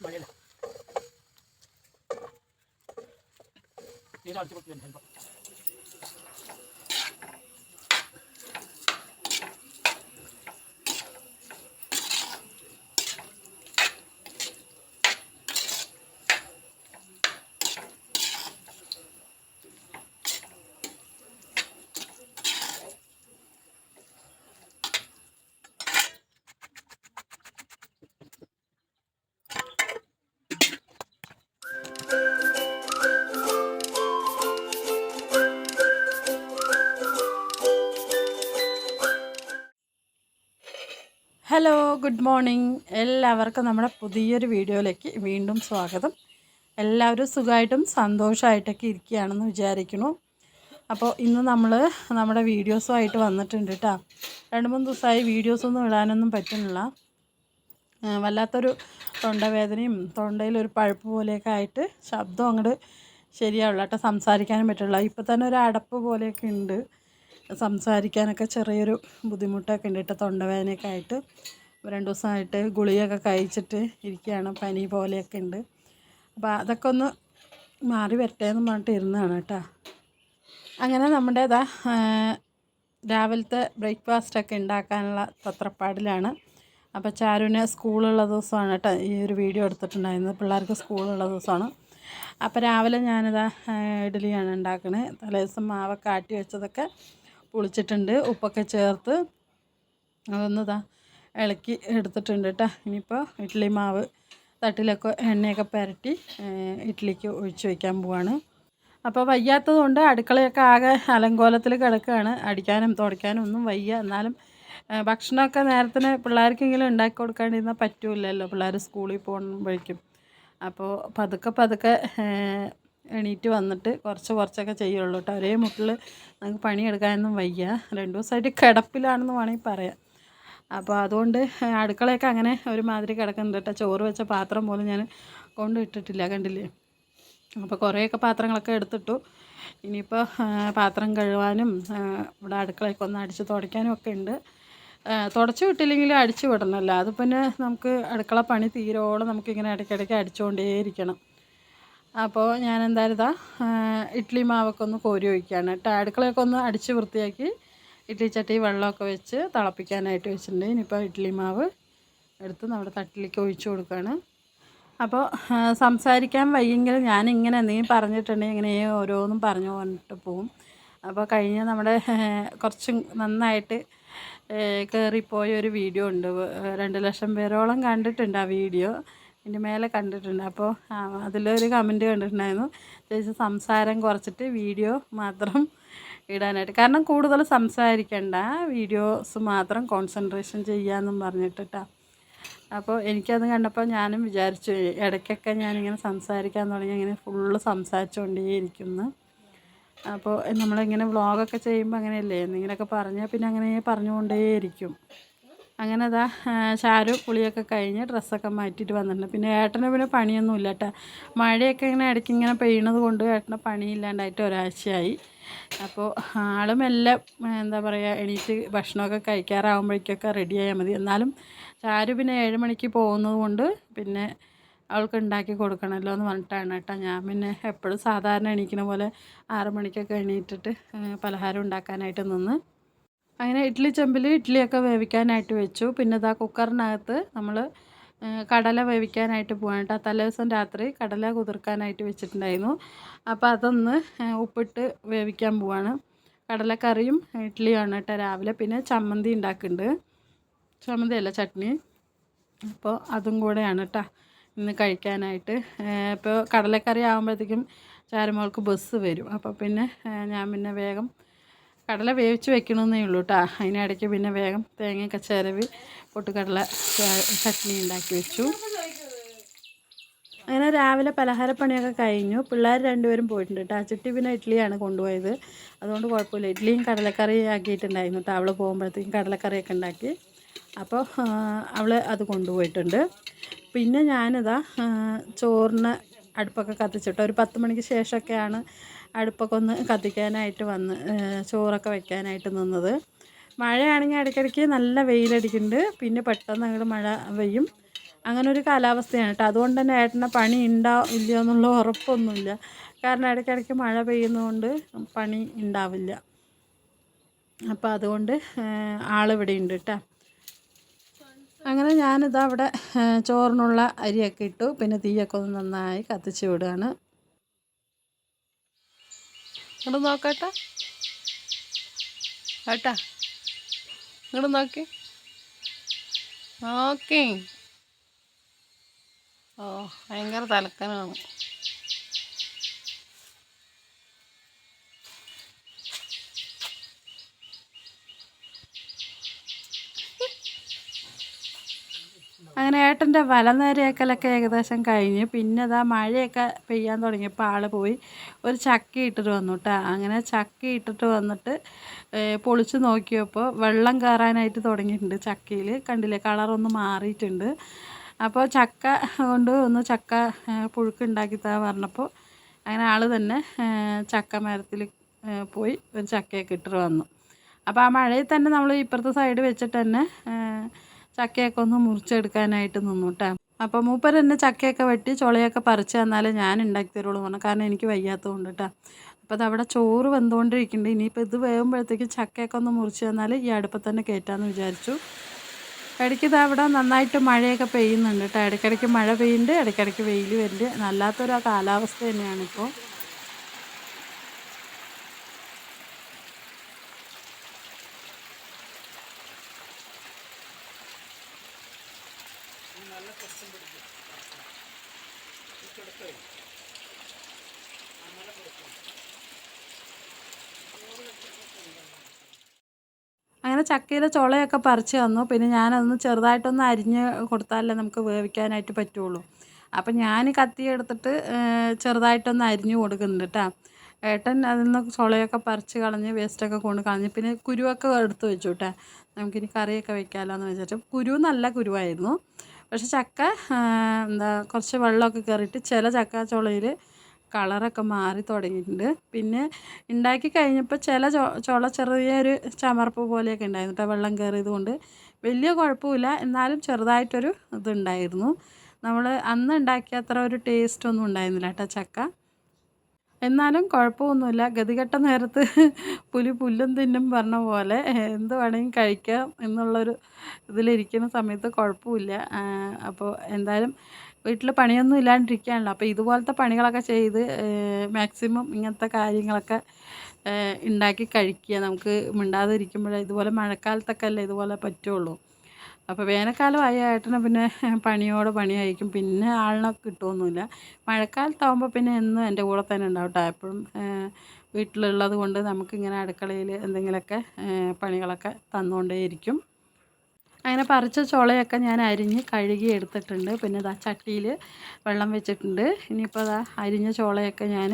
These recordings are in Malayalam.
മഴയില്ല നീരാഴ്ച പൊട്ടി വരുന്നു ഹലോ ഗുഡ് മോർണിംഗ് എല്ലാവർക്കും നമ്മുടെ പുതിയൊരു വീഡിയോയിലേക്ക് വീണ്ടും സ്വാഗതം. എല്ലാവരും സുഖമായിട്ടും സന്തോഷമായിട്ടൊക്കെ ഇരിക്കുകയാണെന്ന് വിചാരിക്കുന്നു. അപ്പോൾ ഇന്ന് നമ്മൾ നമ്മുടെ വീഡിയോസുമായിട്ട് വന്നിട്ടുണ്ട് കേട്ടോ രണ്ട് മൂന്ന് ദിവസമായി വീഡിയോസൊന്നും ഇടാനൊന്നും പറ്റുന്നില്ല. വല്ലാത്തൊരു തൊണ്ടവേദനയും തൊണ്ടയിലൊരു പഴുപ്പ് പോലെയൊക്കെ ആയിട്ട് ശബ്ദം അങ്ങോട്ട് ശരിയാവില്ല കേട്ടോ സംസാരിക്കാനും പറ്റുള്ളൂ ഇപ്പോൾ തന്നെ ഒരു അടപ്പ് പോലെയൊക്കെ ഉണ്ട്. സംസാരിക്കാനൊക്കെ ചെറിയൊരു ബുദ്ധിമുട്ടൊക്കെ ഉണ്ട്. തൊണ്ടവേദനയൊക്കെ ആയിട്ട് രണ്ട് ദിവസമായിട്ട് ഗുളിയൊക്കെ കഴിച്ചിട്ട് ഇരിക്കുകയാണ്. പനി പോലെയൊക്കെ ഉണ്ട്. അപ്പോൾ അതൊക്കെ ഒന്ന് മാറി വരട്ടെ എന്ന് പറഞ്ഞിട്ട് ഇരുന്നതാണ് കേട്ടോ. അങ്ങനെ നമ്മുടെ ഇതാ ആ, രാവിലത്തെ ബ്രേക്ക്ഫാസ്റ്റൊക്കെ ഉണ്ടാക്കാനുള്ള തത്രപ്പാടിലാണ്. അപ്പോൾ ചാരുവിന് സ്കൂളുള്ള ദിവസമാണ് കേട്ടോ. ഈ ഒരു വീഡിയോ എടുത്തിട്ടുണ്ടായിരുന്നത്. പിള്ളേർക്ക് സ്കൂളുള്ള ദിവസമാണ്. അപ്പോൾ രാവിലെ ഞാനിതാ ഇഡ്ഡലിയാണ് തലേ തലേദിവസം മാവൊക്കെ ആട്ടി വെച്ചതൊക്കെ പുളിച്ചിട്ടുണ്ട് ഉപ്പൊക്കെ ചേർത്ത് അതൊന്ന് ഇതാ ഇളക്കി എടുത്തിട്ടുണ്ട് കേട്ടോ ഇനിയിപ്പോൾ ഇഡ്ഡലി മാവ് തട്ടിലൊക്കെ എണ്ണയൊക്കെ പുരട്ടി ഇഡ്ഡലിക്ക് ഒഴിച്ചു വയ്ക്കാൻ പോവാണ്. അപ്പോൾ വയ്യാത്തത് കൊണ്ട് അടുക്കളയൊക്കെ ആകെ അലങ്കോലത്തിൽ കിടക്കുകയാണ് അടിക്കാനും തുടയ്ക്കാനും ഒന്നും വയ്യ. എന്നാലും ഭക്ഷണമൊക്കെ നേരത്തിന് പിള്ളേർക്കെങ്കിലും ഉണ്ടാക്കി കൊടുക്കാണ്ടിരുന്നാൽ പറ്റൂലല്ലോ പിള്ളേർ സ്കൂളിൽ പോകുമ്പോഴേക്കും അപ്പോൾ പതുക്കെ പതുക്കെ എണീറ്റ് വന്നിട്ട് കുറച്ച് കുറച്ചൊക്കെ ചെയ്യുള്ളൂ കേട്ടോ. ഒരേ മുട്ടിൽ നമുക്ക് പണിയെടുക്കാനൊന്നും വയ്യ. രണ്ട് ദിവസമായിട്ട് കിടപ്പിലാണെന്ന് വേണമെങ്കിൽ പറയാം. അപ്പോൾ അതുകൊണ്ട് അടുക്കളയൊക്കെ അങ്ങനെ ഒരുമാതിരി കിടക്കുന്നുണ്ട് കേട്ടോ. ചോറ് വെച്ച പാത്രം പോലും ഞാൻ കൊണ്ടിട്ടിട്ടില്ല കണ്ടില്ലേ? അപ്പോൾ കുറേയൊക്കെ പാത്രങ്ങളൊക്കെ എടുത്തിട്ടു. ഇനിയിപ്പോൾ പാത്രം കഴുകാനും ഇവിടെ അടുക്കളയൊക്കെ ഒന്ന് അടിച്ച് തുടയ്ക്കാനും ഒക്കെ ഉണ്ട്. തുടച്ചു തുടച്ച് വിട്ടില്ലെങ്കിൽ അടിച്ച് വിടണമല്ലോ. അത് പിന്നെ നമുക്ക് അടുക്കള പണി തീരോളം നമുക്കിങ്ങനെ ഇടയ്ക്കിടയ്ക്ക് അടിച്ചുകൊണ്ടേയിരിക്കണം. അപ്പോൾ ഞാൻ എന്തായാലും ഇതാ ഇഡ്ഡലി മാവൊക്കെ ഒന്ന് കോരി ഒഴിക്കുകയാണ് കേട്ടോ അടുക്കളയൊക്കെ ഒന്ന് അടിച്ച് വൃത്തിയാക്കി ഇഡ്ഡലി ചട്ടി വെള്ളമൊക്കെ വെച്ച് തിളപ്പിക്കാനായിട്ട് വെച്ചിട്ടുണ്ട്. ഇനിയിപ്പോൾ ഇഡ്ഡലി മാവ് എടുത്ത് നമ്മുടെ തട്ടിലേക്ക് ഒഴിച്ചു കൊടുക്കുകയാണ് അപ്പോൾ സംസാരിക്കാൻ വയ്യെങ്കിൽ ഞാനിങ്ങനെ നീ പറഞ്ഞിട്ടുണ്ടെങ്കിൽ ഇങ്ങനെ ഓരോന്നും പറഞ്ഞു പറഞ്ഞിട്ട് പോവും. അപ്പോൾ കഴിഞ്ഞ നമ്മുടെ കുറച്ച് നന്നായിട്ട് കയറിപ്പോയ ഒരു വീഡിയോ ഉണ്ട്. രണ്ട് ലക്ഷം പേരോളം കണ്ടിട്ടുണ്ട് ആ വീഡിയോ. ഇതിന്റെ മേലെ കണ്ടിട്ടുണ്ട്. അപ്പോൾ അതിലൊരു കമന്റ് കണ്ടിട്ടുണ്ടായിരുന്നു. ചേച്ചി സംസാരം കുറച്ചിട്ട് വീഡിയോ മാത്രം ഇടാനായിട്ട്. കാരണം കൂടുതൽ സംസാരിക്കണ്ട. വീഡിയോസ് മാത്രം കോൺസെൻട്രേഷൻ ചെയ്യാമെന്നും പറഞ്ഞിട്ടിട്ടാ. അപ്പോൾ എനിക്കത് കണ്ടപ്പോൾ ഞാനും വിചാരിച്ചു ഇടയ്ക്കൊക്കെ ഞാനിങ്ങനെ സംസാരിക്കാൻ തുടങ്ങി അങ്ങനെ ഫുള്ള് സംസാരിച്ചുകൊണ്ടേയിരിക്കുന്നു അപ്പോൾ നമ്മളിങ്ങനെ വ്ളോഗൊക്കെ ചെയ്യുമ്പോൾ അങ്ങനെയല്ലേ? എന്തെങ്കിലുമൊക്കെ പറഞ്ഞാൽ പിന്നെ അങ്ങനെ പറഞ്ഞുകൊണ്ടേയിരിക്കും. അങ്ങനെ അതാ ചാരു കുളിയൊക്കെ കഴിഞ്ഞ് ഡ്രസ്സൊക്കെ മാറ്റിയിട്ട് വന്നിട്ടുണ്ട്. പിന്നെ ഏട്ടന് പിന്നെ പണിയൊന്നും ഇല്ല കേട്ടോ. മഴയൊക്കെ ഇങ്ങനെ ഇടയ്ക്ക് ഇങ്ങനെ പെയ്യണത് കൊണ്ട് ഏട്ടന് പണിയില്ലാണ്ടായിട്ട് ഒരാഴ്ചയായി. അപ്പോൾ ആളും എല്ലാം എന്താ പറയുക എണീറ്റ് ഭക്ഷണമൊക്കെ കഴിക്കാറാകുമ്പോഴേക്കൊക്കെ റെഡിയായാൽ മതി. എന്നാലും ചാരു പിന്നെ ഏഴ് മണിക്ക് പോകുന്നത് കൊണ്ട് പിന്നെ അവൾക്ക് ഉണ്ടാക്കി കൊടുക്കണമല്ലോ എന്ന് പറഞ്ഞിട്ടാണ് കേട്ടോ. ഞാൻ പിന്നെ എപ്പോഴും സാധാരണ എണീക്കുന്ന പോലെ ആറ് മണിക്കൊക്കെ എണീറ്റിട്ട് പലഹാരം ഉണ്ടാക്കാനായിട്ട് നിന്ന് അങ്ങനെ ഇഡ്ഡലി ചെമ്പിൽ ഇഡ്ഡലിയൊക്കെ വേവിക്കാനായിട്ട് വെച്ചു. പിന്നെ ഇതാ കുക്കറിനകത്ത് നമ്മൾ കടല വേവിക്കാനായിട്ട് പോകാൻ കേട്ടോ. തലേ ദിവസം രാത്രി കടല കുതിർക്കാനായിട്ട് വെച്ചിട്ടുണ്ടായിരുന്നു. അപ്പോൾ അതൊന്ന് ഉപ്പിട്ട് വേവിക്കാൻ പോവാണ്. കടലക്കറിയും ഇഡ്ഡലിയാണ് കേട്ടോ രാവിലെ. പിന്നെ ചമ്മന്തി ഉണ്ടാക്കുന്നുണ്ട്. ചമ്മന്തി അല്ല ചട്നി. അപ്പോൾ അതും കൂടെയാണ് കേട്ടോ ഇന്ന് കഴിക്കാനായിട്ട്. ഇപ്പോൾ കടലക്കറി ആകുമ്പോഴത്തേക്കും ചാരുമോൾക്ക് ബസ് വരും. അപ്പോൾ പിന്നെ ഞാൻ പിന്നെ വേഗം കടല വേവിച്ച് വെക്കണമെന്നേ ഉള്ളൂ കേട്ടോ. അതിനിടയ്ക്ക് പിന്നെ വേഗം തേങ്ങയൊക്കെ ചിരവി പൊട്ടുകടല ചട്നി ഉണ്ടാക്കി വെച്ചു. അങ്ങനെ രാവിലെ പലഹാരപ്പണിയൊക്കെ കഴിഞ്ഞു. പിള്ളേർ രണ്ടുപേരും പോയിട്ടുണ്ട് കേട്ടോ. ചുട്ടി പിന്നെ ഇഡ്ഡലിയാണ് കൊണ്ടുപോയത്. അതുകൊണ്ട് കുഴപ്പമില്ല. ഇഡ്ഡലിയും കടലക്കറി ആക്കിയിട്ടുണ്ടായിരുന്നു കേട്ടോ. അവൾ പോകുമ്പോഴത്തേക്കും കടലക്കറിയൊക്കെ ഉണ്ടാക്കി. അപ്പോൾ അവൾ അത് കൊണ്ടുപോയിട്ടുണ്ട്. പിന്നെ ഞാനിതാ ചോറിന് അടുപ്പൊക്കെ കത്തിച്ചിട്ട് ഒരു പത്ത് മണിക്ക് ശേഷമൊക്കെയാണ് അടുപ്പൊക്കെ ഒന്ന് കത്തിക്കാനായിട്ട് വന്ന് ചോറൊക്കെ വെക്കാനായിട്ട് നിന്നത്. മഴയാണെങ്കിൽ ഇടയ്ക്കിടയ്ക്ക് നല്ല വെയിലടിക്കുന്നുണ്ട്. പിന്നെ പെട്ടെന്ന് അങ്ങോട്ട് മഴ പെയ്യും. അങ്ങനെ ഒരു കാലാവസ്ഥയാണ് കേട്ടോ. അതുകൊണ്ട് തന്നെ ഏട്ടന്റെ പണി ഉണ്ടോ ഇല്ലയോ എന്നുള്ള ഉറപ്പൊന്നുമില്ല. കാരണം ഇടയ്ക്കിടയ്ക്ക് മഴ പെയ്യുന്നതുകൊണ്ട് പണി ഉണ്ടാവില്ല. അപ്പോൾ അതുകൊണ്ട് ആളിവിടെ ഉണ്ട് കേട്ടോ. അങ്ങനെ ഞാനിതാ അവിടെ ചോറിനുള്ള അരിയൊക്കെ ഇട്ടു. പിന്നെ തീയൊക്കെ ഒന്ന് നന്നായി കത്തിച്ച് വിടുകയാണ്. ഇങ്ങോട്ട് നോക്കട്ടെ. കേട്ടാ ഇങ്ങോട്ട് നോക്കി. നോക്കി. ഓ ഭയങ്കര തലക്കനാണ്. അങ്ങനെ ഏട്ടന്റെ വലനേരയേക്കലൊക്കെ ഏകദേശം കഴിഞ്ഞ് പിന്നെ അതാ മഴയൊക്കെ പെയ്യാൻ തുടങ്ങിയപ്പോൾ ആൾ പോയി. ഒരു ചക്ക ഇട്ടിട്ട് വന്നു കേട്ടോ അങ്ങനെ ചക്ക ഇട്ടിട്ട് വന്നിട്ട് പൊളിച്ച് നോക്കിയപ്പോൾ വെള്ളം കയറാനായിട്ട് തുടങ്ങിയിട്ടുണ്ട് ചക്കയിൽ കണ്ടില്ലേ? കളറൊന്ന് മാറിയിട്ടുണ്ട്. അപ്പോൾ ചക്ക കൊണ്ട് ഒന്ന് ചക്ക പുഴുക്ക് പുഴുക്കുണ്ടാക്കി താ പറഞ്ഞപ്പോൾ അങ്ങനെ ആൾ തന്നെ ചക്ക മരത്തിൽ പോയി ഒരു ചക്കയൊക്കെ ഇട്ടിട്ട് വന്നു. അപ്പോൾ ആ മഴയിൽ തന്നെ നമ്മൾ ഇപ്പുറത്തെ സൈഡ് വെച്ചിട്ട് തന്നെ ചക്കയൊക്കെ ഒന്ന് മുറിച്ചെടുക്കാനായിട്ട് നിന്നു കേട്ടോ അപ്പോൾ മൂപ്പർ എന്നെ ചക്കയൊക്കെ വെട്ടി ചുളയൊക്കെ പറിച്ച് തന്നാലേ ഞാൻ ഉണ്ടാക്കി തരുള്ളൂ പറഞ്ഞു. കാരണം എനിക്ക് വയ്യാത്തതുകൊണ്ട് കേട്ടോ. അപ്പോൾ അത് അവിടെ ചോറ് വെന്തുകൊണ്ടിരിക്കുന്നുണ്ട്. ഇനിയിപ്പോൾ ഇത് വേകുമ്പോഴത്തേക്ക് ചക്കയൊക്കെ ഒന്ന് മുറിച്ച് തന്നാൽ ഈ അടുപ്പത്ത് തന്നെ കയറ്റാമെന്ന് വിചാരിച്ചു. ഇടയ്ക്ക് ഇത് അവിടെ നന്നായിട്ട് മഴയൊക്കെ പെയ്യുന്നുണ്ട് കേട്ടോ. ഇടയ്ക്കിടയ്ക്ക് മഴ പെയ്യുന്നുണ്ട് ഇടയ്ക്കിടയ്ക്ക് വെയിൽ വരുന്നുണ്ട്. നല്ലാത്തൊരു കാലാവസ്ഥ തന്നെയാണിപ്പോൾ അങ്ങനെ ചക്കയിലെ ചുളയൊക്കെ പറിച്ച് തന്നു. പിന്നെ ഞാനതൊന്ന് ചെറുതായിട്ടൊന്ന് അരിഞ്ഞ് കൊടുത്താലേ നമുക്ക് വേവിക്കാനായിട്ട് പറ്റുള്ളൂ. അപ്പം ഞാൻ കത്തി എടുത്തിട്ട് ചെറുതായിട്ടൊന്ന് അരിഞ്ഞ് കൊടുക്കുന്നുണ്ട് കേട്ടോ ഏട്ടൻ അതിൽ നിന്ന് ചുളയൊക്കെ പറിച്ച് കളഞ്ഞ് വേസ്റ്റൊക്കെ കൊണ്ട് കളഞ്ഞ് പിന്നെ കുരുവൊക്കെ എടുത്ത് വെച്ചു കേട്ടോ നമുക്കിനി കറിയൊക്കെ വെക്കാമല്ലോ എന്ന് വെച്ചിട്ട് കുരു നല്ല കുരുവായിരുന്നു. പക്ഷെ ചക്ക എന്താ കുറച്ച് വെള്ളമൊക്കെ കയറിയിട്ട് ചില ചക്ക ചുളയിൽ കളറൊക്കെ മാറി തുടങ്ങിയിട്ടുണ്ട്. പിന്നെ ഉണ്ടാക്കി കഴിഞ്ഞപ്പോൾ ചില ചൊ ചുള ചെറിയൊരു ചമർപ്പ് പോലെയൊക്കെ ഉണ്ടായിരുന്നു കേട്ടോ വെള്ളം കയറിയത് കൊണ്ട്. വലിയ കുഴപ്പമില്ല എന്നാലും ചെറുതായിട്ടൊരു ഇതുണ്ടായിരുന്നു. നമ്മൾ അന്ന് ഉണ്ടാക്കിയ അത്ര ഒരു ടേസ്റ്റ് ഒന്നും ഉണ്ടായിരുന്നില്ല കേട്ടോ ചക്ക. എന്നാലും കുഴപ്പമൊന്നുമില്ല. ഗതികെട്ട നേരത്ത് പുലി പുല്ലും തിന്നും പറഞ്ഞ പോലെ എന്ത് വേണമെങ്കിലും കഴിക്കാം എന്നുള്ളൊരു ഇതിലിരിക്കുന്ന സമയത്ത് കുഴപ്പമില്ല. അപ്പോൾ എന്തായാലും വീട്ടിൽ പണിയൊന്നും ഇല്ലാണ്ടിരിക്കുകയാണല്ലോ. അപ്പോൾ ഇതുപോലത്തെ പണികളൊക്കെ ചെയ്ത് മാക്സിമം ഇങ്ങനത്തെ കാര്യങ്ങളൊക്കെ ഉണ്ടാക്കി കഴിക്കുക. നമുക്ക് മിണ്ടാതിരിക്കുമ്പോഴേ ഇതുപോലെ മഴക്കാലത്തൊക്കെ അല്ലേ ഇതുപോലെ പറ്റുള്ളൂ. അപ്പോൾ വേനൽക്കാലമായ ഏട്ടന് പിന്നെ പണിയോട് പണിയായിരിക്കും. പിന്നെ ആളിനെ കിട്ടുമൊന്നുമില്ല മഴക്കാലത്താവുമ്പോൾ പിന്നെ എന്നും എന്റെ കൂടെ തന്നെ ഉണ്ടാവും കേട്ടോ എപ്പോഴും വീട്ടിലുള്ളത് കൊണ്ട് നമുക്കിങ്ങനെ അടുക്കളയിൽ എന്തെങ്കിലുമൊക്കെ പണികളൊക്കെ തന്നുകൊണ്ടേയിരിക്കും അങ്ങനെ പറിച്ച ചുളയൊക്കെ ഞാൻ അരിഞ്ഞ് കഴുകി എടുത്തിട്ടുണ്ട്. പിന്നെ ഇതാ ചട്ടിയിൽ വെള്ളം വെച്ചിട്ടുണ്ട്. ഇനിയിപ്പോൾ അതാ അരിഞ്ഞ ചുളയൊക്കെ ഞാൻ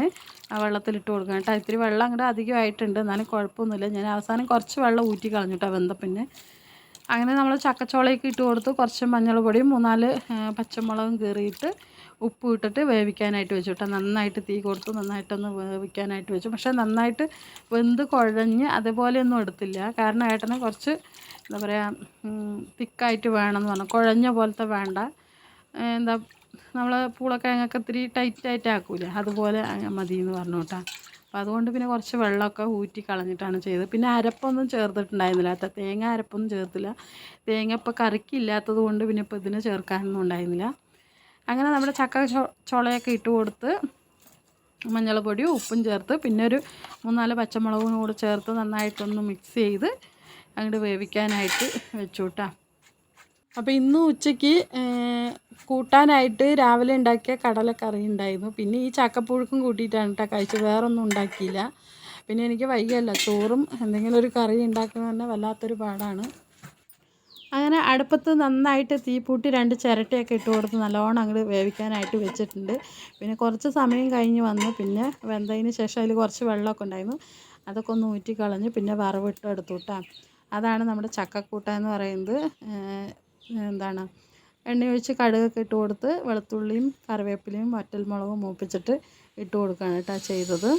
ആ വെള്ളത്തിലിട്ട് കൊടുക്കണം കേട്ടോ ഇത്തിരി വെള്ളം അങ്ങോട്ട് അധികമായിട്ടുണ്ട്. എന്നാലും കുഴപ്പമൊന്നുമില്ല. ഞാൻ അവസാനം കുറച്ച് വെള്ളം ഊറ്റി കളഞ്ഞു കേട്ടോ വെന്തപ്പിന്നെ. അങ്ങനെ നമ്മൾ ചക്കച്ചോളയൊക്കെ ഇട്ട് കൊടുത്ത്. കുറച്ച് മഞ്ഞൾ പൊടിയും മൂന്നാൽ പച്ചമുളകും കീറിയിട്ട് ഉപ്പ് ഇട്ടിട്ട് വേവിക്കാനായിട്ട് വെച്ചു കേട്ടോ. നന്നായിട്ട് തീ കൊടുത്ത്. നന്നായിട്ടൊന്ന് വേവിക്കാനായിട്ട് വെച്ചു. പക്ഷേ നന്നായിട്ട് വെന്ത് കുഴഞ്ഞ് അതുപോലെയൊന്നും എടുത്തില്ല. കാരണം ഏട്ടനെ കുറച്ച് എന്താ പറയുക തിക്കായിട്ട് വേണമെന്ന് പറഞ്ഞു. കുഴഞ്ഞ പോലത്തെ വേണ്ട. എന്താ നമ്മൾ പൂളക്കിഴങ്ങൊക്കെ ഇത്തിരി ടൈറ്റായിട്ട് ആക്കൂലേ അതുപോലെ മതി എന്ന് പറഞ്ഞു കേട്ടോ. അപ്പോൾ അതുകൊണ്ട് പിന്നെ കുറച്ച് വെള്ളമൊക്കെ ഊറ്റി കളഞ്ഞിട്ടാണ് ചെയ്തത്. പിന്നെ അരപ്പൊന്നും ചേർത്തിട്ടുണ്ടായിരുന്നില്ല. അത്ര തേങ്ങ അരപ്പൊന്നും ചേർത്തില്ല. തേങ്ങ ഇപ്പോൾ കറിക്കില്ലാത്തത് കൊണ്ട് പിന്നെ ഇപ്പോൾ ഇതിന് ചേർക്കാനൊന്നും ഉണ്ടായിരുന്നില്ല. അങ്ങനെ നമ്മുടെ ചക്ക ചുളയൊക്കെ ഇട്ട് കൊടുത്ത് മഞ്ഞൾപ്പൊടിയും ഉപ്പും ചേർത്ത് പിന്നെ ഒരു മൂന്നാൽ പച്ചമുളകും കൂടെ ചേർത്ത് നന്നായിട്ടൊന്ന് മിക്സ് ചെയ്ത് അങ്ങോട്ട് വേവിക്കാനായിട്ട് വെച്ചു കേട്ടോ അപ്പോൾ ഇന്ന് ഉച്ചയ്ക്ക് കൂട്ടാനായിട്ട് രാവിലെ ഉണ്ടാക്കിയ കടലക്കറി ഉണ്ടായിരുന്നു. പിന്നെ ഈ ചക്കപ്പുഴുക്കും കൂട്ടിയിട്ടാണ് കേട്ടോ കഴിച്ചത്. വേറൊന്നും ഉണ്ടാക്കിയില്ല. പിന്നെ എനിക്ക് വൈകിയല്ല ചോറും എന്തെങ്കിലും ഒരു കറി ഉണ്ടാക്കുന്നത് തന്നെ വല്ലാത്തൊരു പാടാണ്. അങ്ങനെ അടുപ്പത്ത് നന്നായിട്ട് തീപ്പൂട്ടി രണ്ട് ചിരട്ടയൊക്കെ ഇട്ട് കൊടുത്ത് നല്ലോണം അങ്ങോട്ട് വേവിക്കാനായിട്ട് വെച്ചിട്ടുണ്ട്. പിന്നെ കുറച്ച് സമയം കഴിഞ്ഞ് വന്നു. പിന്നെ വെന്തതിന് ശേഷം അതിൽ കുറച്ച് വെള്ളമൊക്കെ ഉണ്ടായിരുന്നു. അതൊക്കെ ഒന്ന് ഊറ്റിക്കളഞ്ഞ് പിന്നെ വറവിട്ട് എടുത്തു കേട്ടോ അതാണ് നമ്മുടെ ചക്കക്കൂട്ട എന്ന് പറയുന്നത്. എന്താണ് എണ്ണ ഒഴിച്ച് കടുകൊക്കെ ഇട്ട് കൊടുത്ത് വെളുത്തുള്ളിയും കറിവേപ്പിലയും വറ്റൽമുളകും മൂപ്പിച്ചിട്ട് ഇട്ട് കൊടുക്കുകയാണ് കേട്ടോ ചെയ്തത്.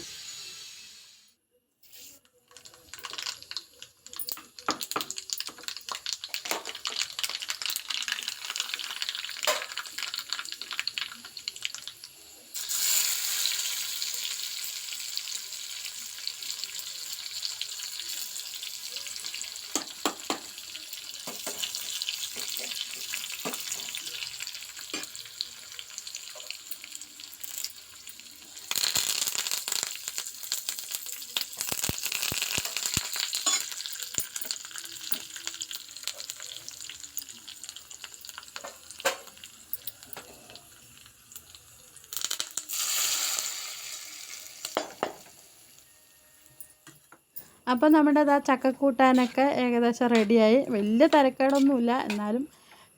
അപ്പോൾ നമ്മുടെ ആ ചക്കക്കൂട്ടാനൊക്കെ ഏകദേശം റെഡിയായി. വലിയ തിരക്കേടൊന്നുമില്ല. എന്നാലും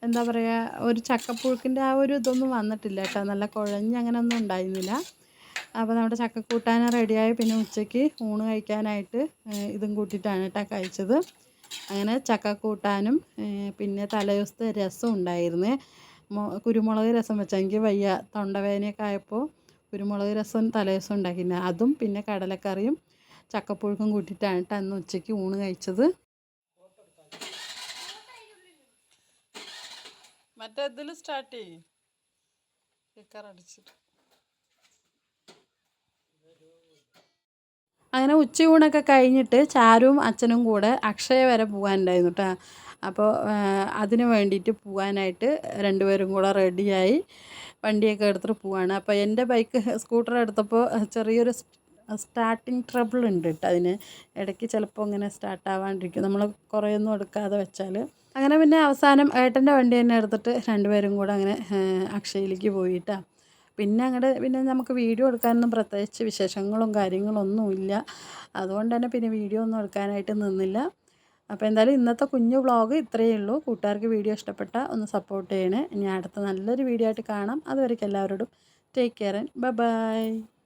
എന്താ പറയുക ഒരു ചക്കപ്പുഴുക്കിന്റെ ആ ഒരു ഇതൊന്നും വന്നിട്ടില്ല കേട്ടോ. നല്ല കുഴഞ്ഞ് അങ്ങനെയൊന്നും ഉണ്ടായിരുന്നില്ല. അപ്പോൾ നമ്മുടെ ചക്കക്കൂട്ടാൻ റെഡിയായി. പിന്നെ ഉച്ചയ്ക്ക് ഊണ് കഴിക്കാനായിട്ട് ഇതും കൂട്ടിയിട്ടാണ് കേട്ടോ കഴിച്ചത്. അങ്ങനെ ചക്കക്കൂട്ടാനും കൂട്ടാനും പിന്നെ തലേദിവസത്തെ രസം ഉണ്ടായിരുന്നു. കുരുമുളക് രസം വെച്ചെങ്കിൽ വയ്യ. തൊണ്ടവേദനയൊക്കെ ആയപ്പോൾ കുരുമുളക് രസം തലേദിവസം ഉണ്ടാക്കിയിരുന്നു അതും പിന്നെ കടലക്കറിയും ചക്കപ്പുഴുക്കും കൂട്ടിയിട്ടാണ് കേട്ടോ അന്ന് ഉച്ചയ്ക്ക് ഊണ് കഴിച്ചത്. മറ്റേ ഇതിൽ സ്റ്റാർട്ട് ചെയ്യും. അടിച്ചിട്ട്. അങ്ങനെ ഉച്ചയൂണൊക്കെ കഴിഞ്ഞിട്ട് ചാരുവും അച്ഛനും കൂടെ അക്ഷയ വരെ പോകാനുണ്ടായിരുന്നു കേട്ടോ. അപ്പോൾ അതിന് വേണ്ടിയിട്ട് പോകാനായിട്ട് രണ്ടുപേരും കൂടെ റെഡിയായി വണ്ടിയൊക്കെ എടുത്തിട്ട് പോവാണ്. അപ്പോൾ എന്റെ ബൈക്ക് സ്കൂട്ടർ എടുത്തപ്പോൾ ചെറിയൊരു സ്റ്റാർട്ടിങ് ട്രബിൾ ഉണ്ട് കേട്ടോ അതിന്. ഇടയ്ക്ക് ചിലപ്പോൾ ഇങ്ങനെ സ്റ്റാർട്ട് ആവാണ്ടിരിക്കും. നമ്മൾ കുറേ ഒന്നും എടുക്കാതെ വെച്ചാൽ അങ്ങനെ പിന്നെ അവസാനം ഏട്ടന്റെ വണ്ടി തന്നെ എടുത്തിട്ട് രണ്ടുപേരും കൂടെ അങ്ങനെ അക്ഷയയിലേക്ക് പോയിട്ടാ. പിന്നെ അങ്ങോട്ട് പിന്നെ നമുക്ക് വീഡിയോ എടുക്കാനൊന്നും പ്രത്യേകിച്ച് വിശേഷങ്ങളും കാര്യങ്ങളും ഒന്നുമില്ല അതുകൊണ്ട് തന്നെ പിന്നെ വീഡിയോ ഒന്നും എടുക്കാനായിട്ട് നിന്നില്ല. അപ്പോൾ എന്തായാലും ഇന്നത്തെ കുഞ്ഞു വ്ളോഗ് ഇത്രയേ ഉള്ളൂ. കൂട്ടുകാർക്ക് വീഡിയോ ഇഷ്ടപ്പെട്ട ഒന്ന് സപ്പോർട്ട് ചെയ്യണേ. ഇനി അടുത്ത നല്ലൊരു വീഡിയോ ആയിട്ട് കാണാം. അതുവരേക്കും എല്ലാവരോടും ടേക്ക് കെയർ ആൻഡ് ബൈ